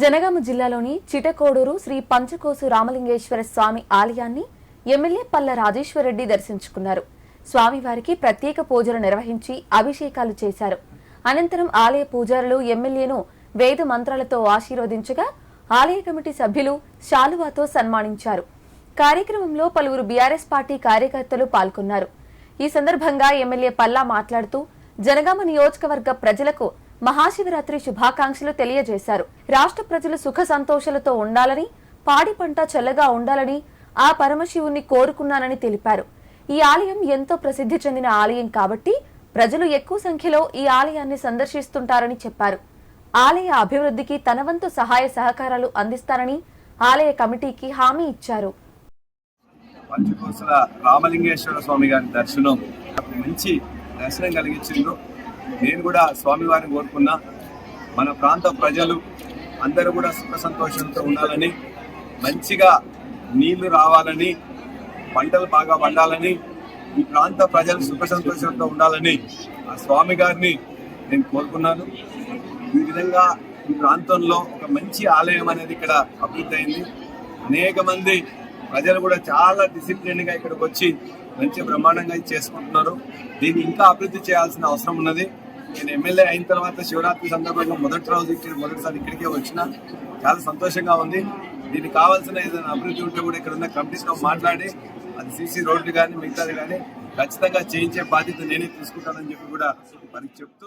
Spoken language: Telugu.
జనగామ జిల్లాలోని చిటకోడూరు శ్రీ పంచకోసు రామలింగేశ్వర స్వామి ఆలయాన్ని ఎమ్మెల్యే పల్ల రాజేశ్వరరెడ్డి దర్శించుకున్నారు. స్వామివారికి ప్రత్యేక పూజలు నిర్వహించి అభిషేకాలు చేశారు. అనంతరం ఆలయ పూజారులు ఎమ్మెల్యేను వేద మంత్రాలతో ఆశీర్వదించగా ఆలయ కమిటీ సభ్యులు శాలువాతో సన్మానించారు. కార్యక్రమంలో పలువురు బీఆర్ఎస్ పార్టీ కార్యకర్తలు పాల్గొన్నారు. ఈ సందర్భంగా ఎమ్మెల్యే పల్లా మాట్లాడుతూ జనగామ నియోజకవర్గ ప్రజలకు మహాశివరాత్రి శుభాకాంక్షలు తెలియజేశారు. రాష్ట్ర ప్రజలు సుఖ సంతోషాలతో ఉండాలని పాడి పంట చల్లగా ఉండాలని ఆ పరమశివుణ్ణి కోరుకున్నానని తెలిపారు. ఈ ఆలయం ఎంతో ప్రసిద్ధి చెందిన ఆలయం కాబట్టి ప్రజలు ఎక్కువ సంఖ్యలో ఈ ఆలయాన్ని సందర్శిస్తుంటారని చెప్పారు. ఆలయ అభివృద్ధికి తన వంతు సహాయ సహకారాలు అందిస్తారని ఆలయ కమిటీకి హామీ ఇచ్చారు. రామలింగేశ్వర స్వామి గారి దర్శనం మంచి దర్శనం కలిగించిందో నేను కూడా స్వామివారిని కోరుకున్నా. మన ప్రాంత ప్రజలు అందరూ కూడా సుఖ సంతోషంతో ఉండాలని మంచిగా నీళ్ళు రావాలని పంటలు బాగా పండాలని ఈ ప్రాంత ప్రజలు సుఖ సంతోషంతో ఉండాలని ఆ స్వామి గారిని నేను కోరుకున్నాను. ఈ విధంగా ఈ ప్రాంతంలో ఒక మంచి ఆలయం అనేది ఇక్కడ అభివృద్ధి అయింది. అనేక మంది ప్రజలు కూడా చాలా డిసిప్లిన్గా ఇక్కడికి వచ్చి మంచి బ్రహ్మాండంగా చేసుకుంటున్నారు. దీన్ని ఇంకా అభివృద్ధి చేయాల్సిన అవసరం ఉన్నది. నేను ఎమ్మెల్యే అయిన తర్వాత శివరాత్రి సందర్భంగా మొదటి రోజు ఇక్కడ మొదటిసారి ఇక్కడికే వచ్చిన చాలా సంతోషంగా ఉంది. దీనికి కావాల్సిన ఏదైనా అభివృద్ధి ఉంటే కూడా ఇక్కడ ఉన్న కమిటీస్తో మాట్లాడి అది సీసీ రోడ్లు కానీ మిగతాది కానీ ఖచ్చితంగా చేయించే బాధ్యత నేనే తీసుకుంటానని చెప్పి కూడా వారికి చెప్తూ